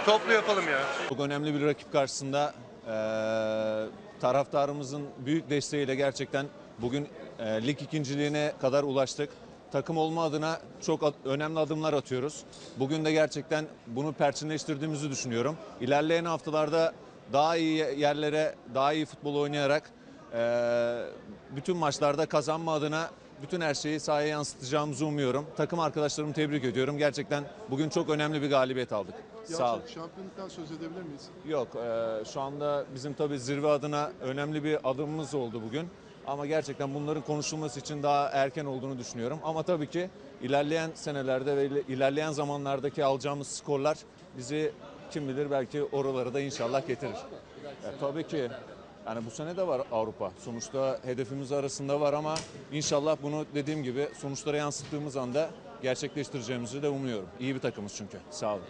Bir toplu yapalım ya. Çok önemli bir rakip karşısında eee, taraftarımızın büyük desteğiyle gerçekten bugün eee, lig ikinciliğine kadar ulaştık. Takım olma adına çok at- önemli adımlar atıyoruz. Bugün de gerçekten bunu perçinleştirdiğimizi düşünüyorum. İlerleyen haftalarda daha iyi yerlere, daha iyi futbol oynayarak eee, bütün maçlarda kazanma adına bütün her şeyi sahaya yansıtacağımızı umuyorum. Takım arkadaşlarımı tebrik ediyorum. Gerçekten bugün çok önemli bir galibiyet aldık. Sağ olun. Şampiyonluktan söz edebilir miyiz? Yok, e, şu anda bizim tabii zirve adına önemli bir adımımız oldu bugün. Ama gerçekten bunların konuşulması için daha erken olduğunu düşünüyorum. Ama tabii ki ilerleyen senelerde ve ile- ilerleyen zamanlardaki alacağımız skorlar bizi kim bilir belki oralara da inşallah getirir. Ya, tabii ki yani bu sene de var Avrupa. Sonuçta hedefimiz arasında var ama inşallah bunu dediğim gibi sonuçlara yansıttığımız anda gerçekleştireceğimizi de umuyorum. İyi bir takımız çünkü. Sağ olun.